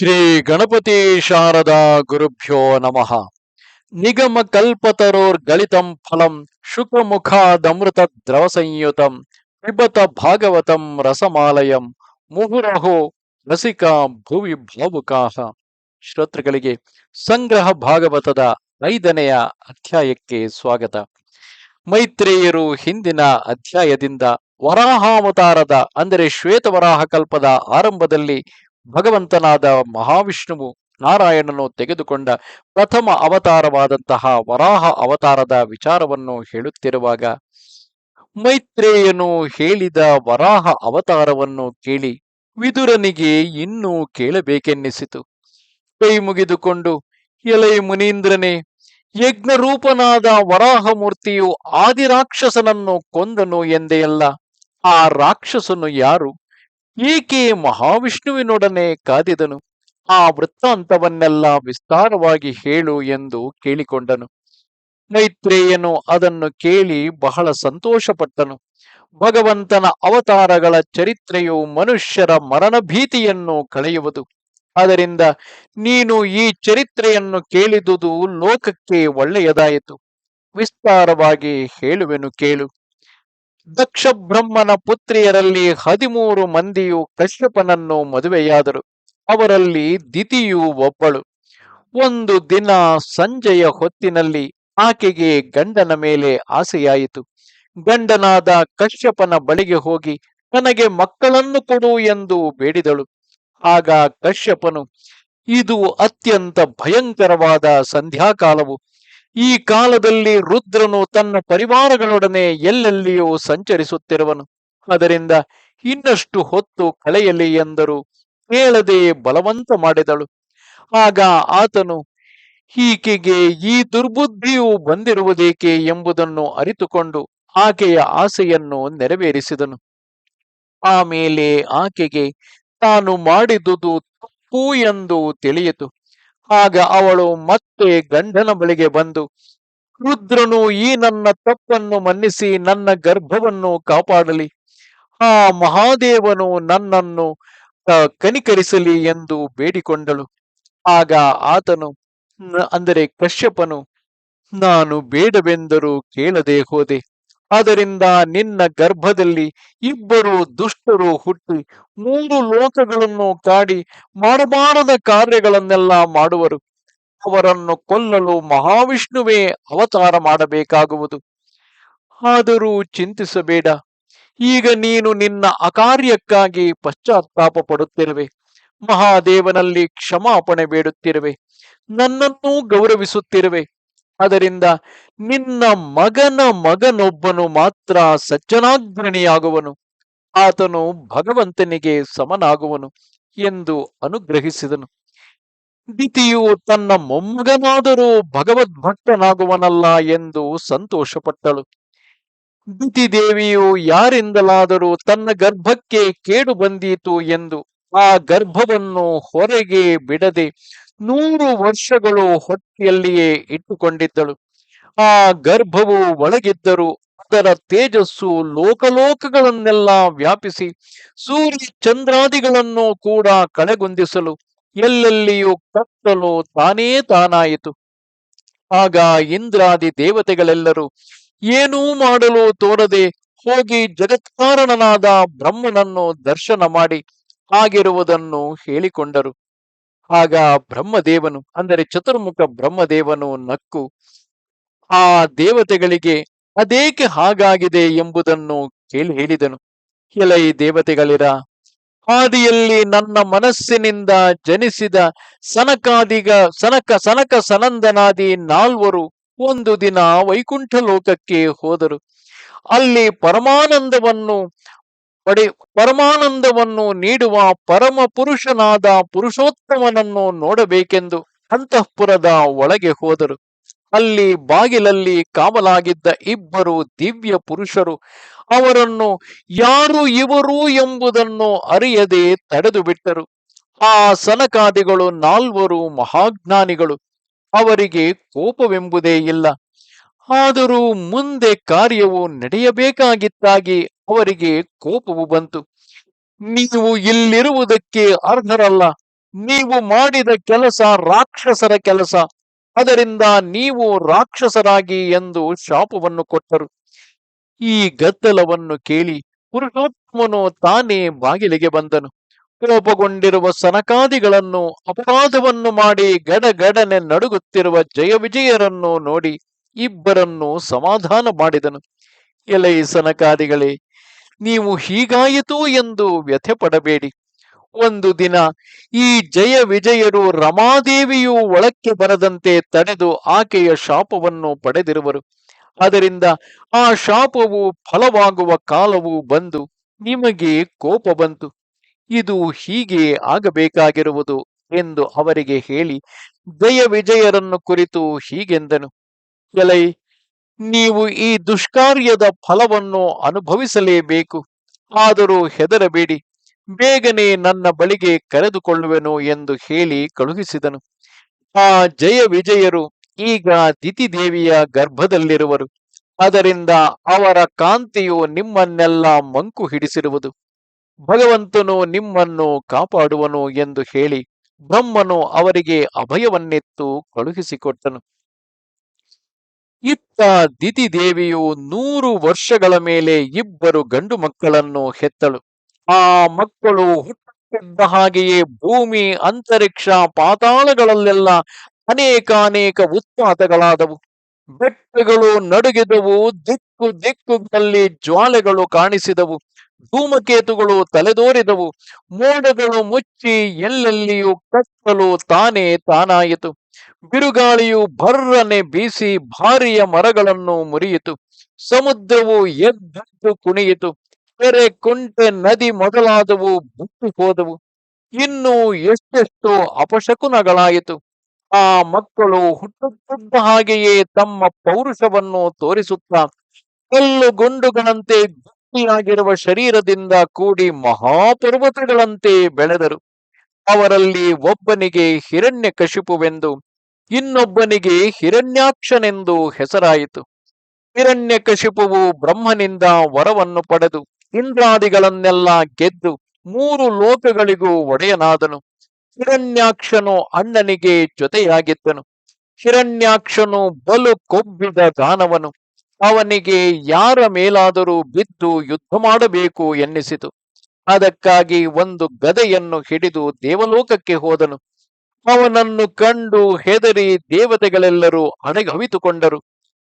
ಶ್ರೀ ಗಣಪತಿ ಶಾರದಾ ಗುರುಭ್ಯೋ ನಮಃ. ನಿಗಮ ಕಲ್ಪತರೋರ್ಗಳಿತಂ ಫಲಂ ಶುಕಮುಖಾದಮೃತ ದ್ರವ ಸಂಯುತಂ ಪಿಬತ ಭಾಗವತಂ ರಸಮಾಲಯಂ ಮುಹುರಹೋ ರಸಿಕಾ ಭುವಿ ಭಾವುಕಾಹ ಶ್ರೋತೃಗಳಿಗೆ ಸಂಗ್ರಹ ಭಾಗವತದ ಐದನೆಯ ಅಧ್ಯಾಯಕ್ಕೆ ಸ್ವಾಗತ. ಮೈತ್ರೇಯರು ಹಿಂದಿನ ಅಧ್ಯಾಯದಿಂದ ವರಾಹಾವತಾರದ, ಅಂದರೆ ಶ್ವೇತವರಾಹ ಕಲ್ಪದ ಆರಂಭದಲ್ಲಿ ಭಗವಂತನಾದ ಮಹಾವಿಷ್ಣುವು ನಾರಾಯಣನು ತೆಗೆದುಕೊಂಡ ಪ್ರಥಮ ಅವತಾರವಾದಂತಹ ವರಾಹ ಅವತಾರದ ವಿಚಾರವನ್ನು ಹೇಳುತ್ತಿರುವಾಗ ಮೈತ್ರೇಯನು ಹೇಳಿದ ವರಾಹ ಅವತಾರವನ್ನು ಕೇಳಿ ವಿದುರನಿಗೆ ಇನ್ನೂ ಕೇಳಬೇಕೆನ್ನಿಸಿತು. ಕೈ ಮುಗಿದುಕೊಂಡು, ಎಲೈ ಮುನೀಂದ್ರನೇ, ಯಜ್ಞರೂಪನಾದ ವರಾಹ ಮೂರ್ತಿಯು ಆದಿರಾಕ್ಷಸನನ್ನು ಕೊಂದನು ಎಂದೆಯಲ್ಲ ಆ ರಾಕ್ಷಸನು ಯಾರು? ಏಕೆ ಮಹಾವಿಷ್ಣುವಿನೊಡನೆ ಕಾದಿದನು. ಆ ವೃತ್ತಾಂತವನ್ನೆಲ್ಲ ವಿಸ್ತಾರವಾಗಿ ಹೇಳು ಎಂದು ಕೇಳಿಕೊಂಡನು. ಮೈತ್ರೇಯನು ಅದನ್ನು ಕೇಳಿ ಬಹಳ ಸಂತೋಷಪಟ್ಟನು. ಭಗವಂತನ ಅವತಾರಗಳ ಚರಿತ್ರೆಯು ಮನುಷ್ಯರ ಮರಣ ಭೀತಿಯನ್ನು ಕಳೆಯುವುದು. ಅದರಿಂದ ನೀನು ಈ ಚರಿತ್ರೆಯನ್ನು ಕೇಳಿದುದು ಲೋಕಕ್ಕೆ ಒಳ್ಳೆಯದಾಯಿತು. ವಿಸ್ತಾರವಾಗಿ ಹೇಳುವೆನು ಕೇಳು. ದಕ್ಷ ಬ್ರಹ್ಮನ ಪುತ್ರಿಯರಲ್ಲಿ ಹದಿಮೂರು ಮಂದಿಯು ಕಶ್ಯಪನನ್ನು ಮದುವೆಯಾದರು. ಅವರಲ್ಲಿ ದಿತಿಯು ಒಬ್ಬಳು. ಒಂದು ದಿನ ಸಂಜೆಯ ಹೊತ್ತಿನಲ್ಲಿ ಆಕೆಗೆ ಗಂಡನ ಮೇಲೆ ಆಸೆಯಾಯಿತು. ಗಂಡನಾದ ಕಶ್ಯಪನ ಬಳಿಗೆ ಹೋಗಿ, ನನಗೆ ಮಕ್ಕಳನ್ನು ಕೊಡು ಎಂದು ಬೇಡಿದಳು. ಆಗ ಕಶ್ಯಪನು, ಇದು ಅತ್ಯಂತ ಭಯಂಕರವಾದ ಸಂಧ್ಯಾಕಾಲವು. ಈ ಕಾಲದಲ್ಲಿ ರುದ್ರನು ತನ್ನ ಪರಿವಾರಗಳೊಡನೆ ಎಲ್ಲೆಲ್ಲಿಯೂ ಸಂಚರಿಸುತ್ತಿರುವನು. ಅದರಿಂದ ಇನ್ನಷ್ಟು ಹೊತ್ತು ಕಳೆಯಲಿ ಎಂದರು. ಕೇಳದೆ ಬಲವಂತ ಮಾಡಿದಳು. ಆಗ ಆತನು ಈಕೆಗೆ ಈ ದುರ್ಬುದ್ಧಿಯು ಬಂದಿರುವುದೇಕೆ ಎಂಬುದನ್ನು ಅರಿತುಕೊಂಡು ಆಕೆಯ ಆಸೆಯನ್ನು ನೆರವೇರಿಸಿದನು. ಆಮೇಲೆ ಆಕೆಗೆ, ತಾನು ಮಾಡಿದುದು ತಪ್ಪು ಎಂದು ತಿಳಿಯಿತು. ಆಗ ಅವಳು ಮತ್ತೆ ಗಂಡನ ಬಳಿಗೆ ಬಂದು, ರುದ್ರನು ಈ ನನ್ನ ತಪ್ಪನ್ನು ಮನ್ನಿಸಿ ನನ್ನ ಗರ್ಭವನ್ನು ಕಾಪಾಡಲಿ. ಆ ಮಹಾದೇವನು ನನ್ನನ್ನು ಕನಿಕರಿಸಲಿ ಎಂದು ಬೇಡಿಕೊಂಡಳು. ಆಗ ಆತನು ಅಂದರೆ ಕಶ್ಯಪನು, ನಾನು ಬೇಡವೆಂದರೂ ಕೇಳದೆ ಹೋದೆ. ಅದರಿಂದ ನಿನ್ನ ಗರ್ಭದಲ್ಲಿ ಇಬ್ಬರು ದುಷ್ಟರು ಹುಟ್ಟಿ ಮೂರು ಲೋಕಗಳನ್ನು ಕಾಡಿ ಮಾಡಬಾರದ ಕಾರ್ಯಗಳನ್ನೆಲ್ಲ ಮಾಡುವರು. ಅವರನ್ನು ಕೊಲ್ಲಲು ಮಹಾವಿಷ್ಣುವೇ ಅವತಾರ ಮಾಡಬೇಕಾಗುವುದು. ಆದರೂ ಚಿಂತಿಸಬೇಡ. ಈಗ ನೀನು ನಿನ್ನ ಅಕಾರ್ಯಕ್ಕಾಗಿ ಪಶ್ಚಾತ್ತಾಪ ಪಡುತ್ತಿರುವೆ. ಮಹಾದೇವನಲ್ಲಿ ಕ್ಷಮಾಪಣೆ ಬೇಡುತ್ತಿರುವೆ. ನನ್ನನ್ನೂ ಗೌರವಿಸುತ್ತಿರುವೆ. ಅದರಿಂದ ನಿನ್ನ ಮಗನ ಮಗನೊಬ್ಬನು ಮಾತ್ರ ಸಜ್ಜನಾಗ್ರಣಿಯಾಗುವನು ಆತನು ಭಗವಂತನಿಗೆ ಸಮನಾಗುವನು ಎಂದು ಅನುಗ್ರಹಿಸಿದನು. ದಿತಿಯು ತನ್ನ ಮೊಮ್ಮಗನಾದರೂ ಭಗವದ್ಭಕ್ತನಾಗುವನಲ್ಲ ಎಂದು ಸಂತೋಷಪಟ್ಟಳು. ದಿತಿ ದೇವಿಯು ಯಾರಿಂದಲಾದರೂ ತನ್ನ ಗರ್ಭಕ್ಕೆ ಕೇಡು ಬಂದೀತು ಎಂದು ಆ ಗರ್ಭವನ್ನು ಹೊರಗೆ ಬಿಡದೆ ನೂರು ವರ್ಷಗಳು ಹೊಟ್ಟೆಯಲ್ಲಿಯೇ ಇಟ್ಟುಕೊಂಡಿದ್ದಳು. ಆ ಗರ್ಭವು ಒಳಗಿದ್ದರೂ ಅದರ ತೇಜಸ್ಸು ಲೋಕಲೋಕಗಳನ್ನೆಲ್ಲ ವ್ಯಾಪಿಸಿ ಸೂರ್ಯ ಚಂದ್ರಾದಿಗಳನ್ನು ಕೂಡ ಕಳೆಗುಂದಿಸಲು ಎಲ್ಲೆಲ್ಲಿಯೂ ಕತ್ತಲು ತಾನೇ ತಾನಾಯಿತು. ಆಗ ಇಂದ್ರಾದಿ ದೇವತೆಗಳೆಲ್ಲರೂ, ಏನೂ ಮಾಡಲು ತೋರದೆ ಹೋಗಿ ಜಗತ್ಕಾರಣನಾದ ಬ್ರಹ್ಮನನ್ನು ದರ್ಶನ ಮಾಡಿ ಆಗಿರುವುದನ್ನು ಹೇಳಿಕೊಂಡರು. ಆಗ ಬ್ರಹ್ಮದೇವನು, ಅಂದರೆ ಚತುರ್ಮುಖ ಬ್ರಹ್ಮದೇವನು ನಕ್ಕು, ಆ ದೇವತೆಗಳಿಗೆ ಅದೇಕೆ ಹಾಗಾಗಿದೆ ಎಂಬುದನ್ನು ಕೇಳಿ ಹೇಳಿದನು. ಎಲೈ ದೇವತೆಗಳಿರ ಆದಿಯಲ್ಲಿ ನನ್ನ ಮನಸ್ಸಿನಿಂದ ಜನಿಸಿದ ಸನಕಾದಿಗ, ಸನಕ ಸನಕ ಸನಂದನಾದಿ ನಾಲ್ವರು ಒಂದು ದಿನ ವೈಕುಂಠ ಲೋಕಕ್ಕೆ ಹೋದರು. ಅಲ್ಲಿ ಪರಮಾನಂದವನ್ನು ಪಡೆ, ಪರಮಾನಂದವನ್ನು ನೀಡುವ ಪರಮ ಪುರುಷನಾದ ಪುರುಷೋತ್ತಮನನ್ನು ನೋಡಬೇಕೆಂದು ಅಂತಃಪುರದ ಒಳಗೆ ಹೋದರು. ಅಲ್ಲಿ ಬಾಗಿಲಲ್ಲಿ ಕಾವಲಾಗಿದ್ದ ಇಬ್ಬರು ದಿವ್ಯ ಪುರುಷರು, ಅವರನ್ನು ಯಾರು ಇವರು ಎಂಬುದನ್ನು ಅರಿಯದೆ ತಡೆದು ಬಿಟ್ಟರು. ಆ ಸನಕಾದಿಗಳು ನಾಲ್ವರು ಮಹಾಜ್ಞಾನಿಗಳು. ಅವರಿಗೆ ಕೋಪವೆಂಬುದೇ ಇಲ್ಲ. ಆದರೂ ಮುಂದೆ ಕಾರ್ಯವು ನಡೆಯಬೇಕಾಗಿತ್ತಾಗಿ ಅವರಿಗೆ ಕೋಪವು ಬಂತು. ನೀವು ಇಲ್ಲಿರುವುದಕ್ಕೆ ಅರ್ಹರಲ್ಲ. ನೀವು ಮಾಡಿದ ಕೆಲಸ ರಾಕ್ಷಸರ ಕೆಲಸ. ಅದರಿಂದ ನೀವು ರಾಕ್ಷಸರಾಗಿ ಎಂದು ಶಾಪವನ್ನು ಕೊಟ್ಟರು. ಈ ಗದ್ದಲವನ್ನು ಕೇಳಿ ಪುರುಷೋತ್ತಮನು ತಾನೇ ಬಾಗಿಲಿಗೆ ಬಂದನು. ಕೋಪಗೊಂಡಿರುವ ಸನಕಾದಿಗಳನ್ನು, ಅಪರಾಧವನ್ನು ಮಾಡಿ ಗಡಗಡನೆ ನಡುಗುತ್ತಿರುವ ಜಯ ವಿಜಯರನ್ನು ನೋಡಿ ಇಬ್ಬರನ್ನು ಸಮಾಧಾನ ಮಾಡಿದನು. ಎಲೈ ಸನಕಾದಿಗಳೇ ನೀವು ಹೀಗಾಯಿತು ಎಂದು ವ್ಯಥೆ ಪಡಬೇಡಿ ಒಂದು ದಿನ ಈ ಜಯ ವಿಜಯರು ರಮಾದೇವಿಯು ಒಳಕ್ಕೆ ಬರದಂತೆ ತಡೆದು ಆಕೆಯ ಶಾಪವನ್ನು ಪಡೆದಿರುವರು. ಅದರಿಂದ ಆ ಶಾಪವು ಫಲವಾಗುವ ಕಾಲವು ಬಂದು ನಿಮಗೆ ಕೋಪ ಬಂತು. ಇದು ಹೀಗೆ ಆಗಬೇಕಾಗಿರುವುದು ಎಂದು ಅವರಿಗೆ ಹೇಳಿ ಜಯ ವಿಜಯರನ್ನು ಕುರಿತು ಹೀಗೆಂದನು. ಎಲೈ ನೀವು ಈ ದುಷ್ಕಾರ್ಯದ ಫಲವನ್ನು ಅನುಭವಿಸಲೇಬೇಕು. ಆದರೂ ಹೆದರಬೇಡಿ. ಬೇಗನೆ ನನ್ನ ಬಳಿಗೆ ಕರೆದುಕೊಳ್ಳುವೆನು ಎಂದು ಹೇಳಿ ಕಳುಹಿಸಿದನು. ಆ ಜಯ ವಿಜಯರು ಈಗ ದಿತಿದೇವಿಯ ಗರ್ಭದಲ್ಲಿರುವರು. ಅದರಿಂದ ಅವರ ಕಾಂತಿಯು ನಿಮ್ಮನ್ನೆಲ್ಲ ಮಂಕು ಹಿಡಿಸಿರುವುದು ಭಗವಂತನು ನಿಮ್ಮನ್ನು ಕಾಪಾಡುವನು ಎಂದು ಹೇಳಿ ಬ್ರಹ್ಮನು ಅವರಿಗೆ ಅಭಯವನ್ನೆತ್ತು ಕಳುಹಿಸಿಕೊಟ್ಟನು. ಇತ್ತ ದಿತಿ ದೇವಿಯು ನೂರು ವರ್ಷಗಳ ಮೇಲೆ ಇಬ್ಬರು ಗಂಡು ಮಕ್ಕಳನ್ನು ಹೆತ್ತಳು. ಆ ಮಕ್ಕಳು ಹುಟ್ಟಿದ್ದ ಹಾಗೆಯೇ ಭೂಮಿ, ಅಂತರಿಕ್ಷ, ಪಾತಾಳಗಳಲ್ಲೆಲ್ಲ ಅನೇಕಾನೇಕ ಉತ್ಪಾತಗಳಾದವು. ಬೆಟ್ಟಗಳು ನಡುಗಿದವು, ದಿಕ್ಕು ದಿಕ್ಕುಗಳಲ್ಲಿ ಜ್ವಾಲೆಗಳು ಕಾಣಿಸಿದವು. ಧೂಮಕೇತುಗಳು ತಲೆದೋರಿದವು. ಮೋಡಗಳು ಮುಚ್ಚಿ ಎಲ್ಲೆಲ್ಲಿಯೂ ಕತ್ತಲು ತಾನೇ ತಾನಾಯಿತು. ಬಿರುಗಾಳಿಯು ಭರ್ರನೆ ಬೀಸಿ ಭಾರಿಯ ಮರಗಳನ್ನು ಮುರಿಯಿತು. ಸಮುದ್ರವು ಎದ್ದು ಕುಣಿಯಿತು. ಕೆರೆ, ಕುಂಟೆ, ನದಿ ಮೊದಲಾದವು ಬುಟ್ಟು ಹೋದವು ಇನ್ನು ಎಷ್ಟೆಷ್ಟು ಅಪಶಕುನಗಳಾಯಿತು. ಆ ಮಕ್ಕಳು ಹುಟ್ಟುತ್ತಿದ್ದ ಹಾಗೆಯೇ ತಮ್ಮ ಪೌರುಷವನ್ನು ತೋರಿಸುತ್ತಾ, ಕಲ್ಲು ಗುಂಡುಗಳಂತೆ ಗಟ್ಟಿಯಾಗಿರುವ ಶರೀರದಿಂದ ಕೂಡಿ ಮಹಾಪರ್ವತಗಳಂತೆ ಬೆಳೆದರು. ಅವರಲ್ಲಿ ಒಬ್ಬನಿಗೆ ಹಿರಣ್ಯ ಕಶಿಪುವೆಂದು ಇನ್ನೊಬ್ಬನಿಗೆ ಹಿರಣ್ಯಾಕ್ಷನೆಂದು ಹೆಸರಾಯಿತು. ಹಿರಣ್ಯ ಕಶಿಪುವು ಬ್ರಹ್ಮನಿಂದ ವರವನ್ನು ಪಡೆದು ಇಂದ್ರಾದಿಗಳನ್ನೆಲ್ಲ ಗೆದ್ದು ಮೂರು ಲೋಕಗಳಿಗೂ ಒಡೆಯನಾದನು. ಹಿರಣ್ಯಾಕ್ಷನು ಅಣ್ಣನಿಗೆ ಜೊತೆಯಾಗಿದ್ದನು. ಹಿರಣ್ಯಾಕ್ಷನು ಬಲು ಕೊಬ್ಬಿದ ದಾನವನು ಅವನಿಗೆ ಯಾರ ಮೇಲಾದರೂ ಬಿದ್ದು ಯುದ್ಧ ಮಾಡಬೇಕು ಎನ್ನಿಸಿತು. ಅದಕ್ಕಾಗಿ ಒಂದು ಗದೆಯನ್ನು ಹಿಡಿದು ದೇವಲೋಕಕ್ಕೆ ಹೋದನು. ಅವನನ್ನು ಕಂಡು ಹೆದರಿ ದೇವತೆಗಳೆಲ್ಲರೂ ಅಣಗವಿತುಕೊಂಡರು.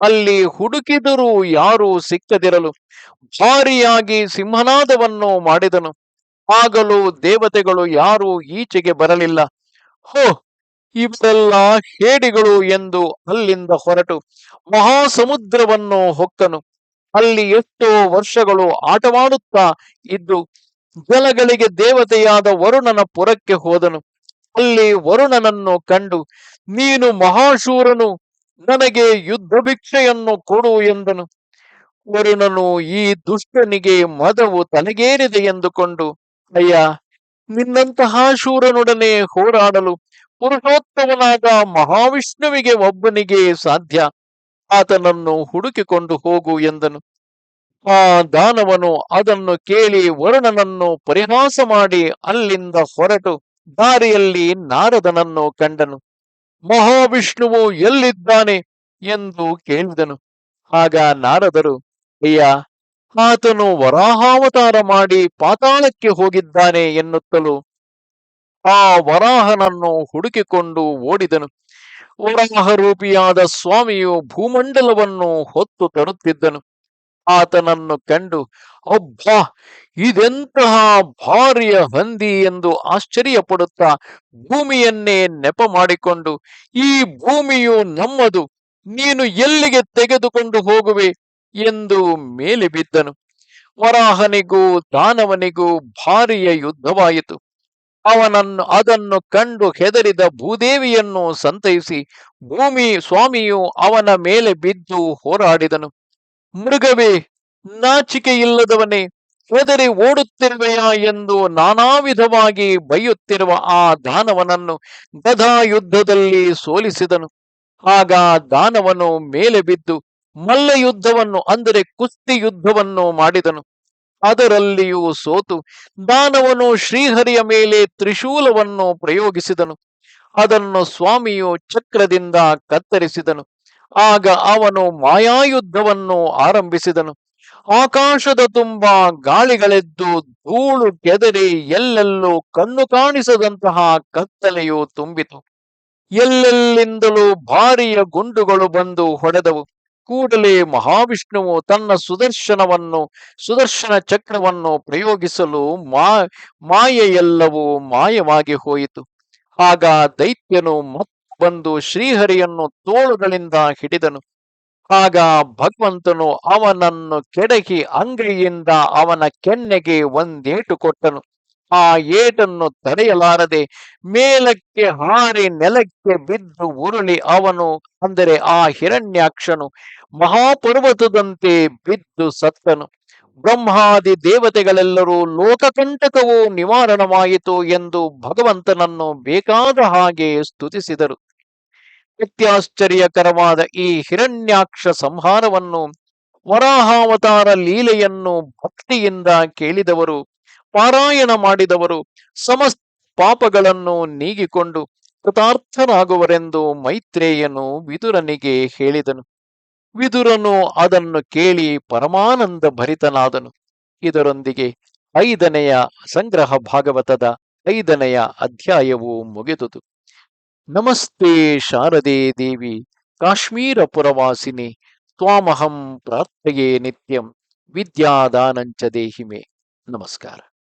ಅಲ್ಲಿ ಹುಡುಕಿದರೂ ಯಾರೂ ಸಿಕ್ಕದಿರಲು ಭಾರಿಯಾಗಿ ಸಿಂಹನಾದವನ್ನು ಮಾಡಿದನು. ಆಗಲೂ ದೇವತೆಗಳು ಯಾರೂ ಈಚೆಗೆ ಬರಲಿಲ್ಲ. ಹೋ ಇವರೆಲ್ಲ ಹೇಡಿಗಳು ಎಂದು ಅಲ್ಲಿಂದ ಹೊರಟು ಮಹಾಸಮುದ್ರವನ್ನು ಹೊಕ್ಕನು. ಅಲ್ಲಿ ಎಷ್ಟೋ ವರ್ಷಗಳು ಆಟವಾಡುತ್ತಾ ಇದ್ದು ಜಲಗಳಿಗೆ ದೇವತೆಯಾದ ವರುಣನ ಪುರಕ್ಕೆ ಹೋದನು. ಅಲ್ಲಿ ವರುಣನನ್ನು ಕಂಡು, ನೀನು ಮಹಾಶೂರನು, ನನಗೆ ಯುದ್ಧ ಭಿಕ್ಷೆಯನ್ನು ಕೊಡು ಎಂದನು. ವರುಣನು ಈ ದುಷ್ಟನಿಗೆ ಮದವು ತಲೆಗೇರಿದೆ ಎಂದುಕೊಂಡು, ಅಯ್ಯ, ನಿನ್ನಂತಹ ಶೂರನೊಡನೆ ಹೋರಾಡಲು ಪುರುಷೋತ್ತಮನಾದ ಮಹಾವಿಷ್ಣುವಿಗೆ ಒಬ್ಬನಿಗೆ ಸಾಧ್ಯ. ಆತನನ್ನು ಹುಡುಕಿಕೊಂಡು ಹೋಗು ಎಂದನು. ಆ ದಾನವನು ಅದನ್ನು ಕೇಳಿ ವರುಣನನ್ನು ಪರಿಹಾಸ ಮಾಡಿ ಅಲ್ಲಿಂದ ಹೊರಟು. ದಾರಿಯಲ್ಲಿ ನಾರದನನ್ನು ಕಂಡನು. ಮಹಾವಿಷ್ಣುವು ಎಲ್ಲಿದ್ದಾನೆ ಎಂದು ಕೇಳಿದನು. ಆಗ ನಾರದರು, ಅಯ್ಯ, ಆತನು ವರಾಹಾವತಾರ ಮಾಡಿ ಪಾತಾಳಕ್ಕೆ ಹೋಗಿದ್ದಾನೆ ಎನ್ನುತ್ತಲೂ ಆ ವರಾಹನನ್ನು ಹುಡುಕಿಕೊಂಡು ಓಡಿದನು. ವರಾಹ ರೂಪಿಯಾದ ಸ್ವಾಮಿಯು ಭೂಮಂಡಲವನ್ನು ಹೊತ್ತು ತರುತ್ತಿದ್ದನು. ಆತನನ್ನು ಕಂಡು, ಅಬ್ಬಾ, ಇದೆಂತಹ ಭಾರಿಯ ಹಂದಿ ಎಂದು ಆಶ್ಚರ್ಯಪಡುತ್ತಾ ಭೂಮಿಯನ್ನೇ ನೆಪ ಮಾಡಿಕೊಂಡು, ಈ ಭೂಮಿಯು ನಮ್ಮದು, ನೀನು ಎಲ್ಲಿಗೆ ತೆಗೆದುಕೊಂಡು ಹೋಗುವೆ? ಎಂದು ಮೇಲೆ ಬಿದ್ದನು. ವರಾಹನಿಗೂ ದಾನವನಿಗೂ ಭಾರಿಯ ಯುದ್ಧವಾಯಿತು. ಅವನನ್ನು, ಅದನ್ನು ಕಂಡು ಹೆದರಿದ ಭೂದೇವಿಯನ್ನು ಸಂತೈಸಿ ಭೂಮಿ ಸ್ವಾಮಿಯು ಅವನ ಮೇಲೆ ಬಿದ್ದು ಹೋರಾಡಿದನು. ಮೃಗವೇ ನಾಚಿಕೆ ಇಲ್ಲದವನೇ ಹೆದರಿ ಓಡುತ್ತಿರುವೆಯಾ ಎಂದು ನಾನಾ ವಿಧವಾಗಿ ಬೈಯುತ್ತಿರುವ ಆ ದಾನವನನ್ನು ಗದಾ ಯುದ್ಧದಲ್ಲಿ ಸೋಲಿಸಿದನು. ಆಗ ದಾನವನು ಮೇಲೆ ಬಿದ್ದು ಮಲ್ಲ ಯುದ್ಧವನ್ನು ಅಂದರೆ ಕುಸ್ತಿ ಯುದ್ಧವನ್ನು ಮಾಡಿದನು. ಅದರಲ್ಲಿಯೂ ಸೋತು ದಾನವನು ಶ್ರೀಹರಿಯ ಮೇಲೆ ತ್ರಿಶೂಲವನ್ನು ಪ್ರಯೋಗಿಸಿದನು. ಅದನ್ನು ಸ್ವಾಮಿಯು ಚಕ್ರದಿಂದ ಕತ್ತರಿಸಿದನು. ಆಗ ಅವನು ಮಾಯಾಯುದ್ಧವನ್ನು ಆರಂಭಿಸಿದನು. ಆಕಾಶದ ತುಂಬಾ ಗಾಳಿಗಳೆದ್ದು ಧೂಳು ಕೆದರಿ ಎಲ್ಲೆಲ್ಲೂ ಕಣ್ಣು ಕಾಣಿಸದಂತಹ ಕತ್ತಲೆಯು ತುಂಬಿತು. ಎಲ್ಲೆಲ್ಲಿಂದಲೂ ಭಾರಿಯ ಗುಂಡುಗಳು ಬಂದು ಹೊಡೆದವು. ಕೂಡಲೇ ಮಹಾವಿಷ್ಣುವು ತನ್ನ ಸುದರ್ಶನವನ್ನು, ಸುದರ್ಶನ ಚಕ್ರವನ್ನು ಪ್ರಯೋಗಿಸಲು ಮಾ, ಮಾಯೆಯೆಲ್ಲವೂ ಮಾಯವಾಗಿ ಹೋಯಿತು. ಆಗ ದೈತ್ಯನು ಮತ್ತೆ ಬಂದು ಶ್ರೀಹರಿಯನ್ನು ತೋಳುಗಳಿಂದ ಹಿಡಿದನು. ಆಗ ಭಗವಂತನು ಅವನನ್ನು ಕೆಡಕಿ ಅಂಗೈಯಿಂದ ಅವನ ಕೆನ್ನೆಗೆ ಒಂದೇಟು ಕೊಟ್ಟನು. ಆ ಏಟನ್ನು ತಡೆಯಲಾರದೆ ಮೇಲಕ್ಕೆ ಹಾರಿ ನೆಲಕ್ಕೆ ಬಿದ್ದು ಉರುಳಿ ಅವನು, ಅಂದರೆ ಆ ಹಿರಣ್ಯಾಕ್ಷನು ಮಹಾಪರ್ವತದಂತೆ ಬಿದ್ದು ಸತ್ತನು. ಬ್ರಹ್ಮಾದಿ ದೇವತೆಗಳೆಲ್ಲರೂ ಲೋಕಕಂಟಕವು ನಿವಾರಣವಾಯಿತು ಎಂದು ಭಗವಂತನನ್ನು ಬೇಕಾದ ಹಾಗೆ ಸ್ತುತಿಸಿದರು. ಅತ್ಯಾಶ್ಚರ್ಯಕರವಾದ ಈ ಹಿರಣ್ಯಾಕ್ಷ ಸಂಹಾರವನ್ನು ವರಾಹಾವತಾರ ಲೀಲೆಯನ್ನು ಭಕ್ತಿಯಿಂದ ಕೇಳಿದವರು, ಪಾರಾಯಣ ಮಾಡಿದವರು, ಸಮಸ್ತ ಪಾಪಗಳನ್ನು ನೀಗಿಕೊಂಡು ಕೃತಾರ್ಥರಾಗುವರೆಂದು ಮೈತ್ರೇಯನು ವಿದುರನಿಗೆ ಹೇಳಿದನು. ವಿದುರನು ಅದನ್ನು ಕೇಳಿ ಪರಮಾನಂದ ಭರಿತನಾದನು. ಇದರೊಂದಿಗೆ ಐದನೆಯ ಸಂಗ್ರಹ ಭಾಗವತದ ಐದನೆಯ ಅಧ್ಯಾಯವು ಮುಗಿದುದು. ನಮಸ್ತೆ ಶಾರದೆ ದೇವಿ, ಕಾಶ್ಮೀರ ಪುರವಾಸಿನಿ, ತ್ವಾಮಹಂ ಪ್ರಾರ್ಥಯೇ ನಿತ್ಯಂ, ವಿದ್ಯಾದಾನಂಚ ದೇಹಿಮೆ. ನಮಸ್ಕಾರ.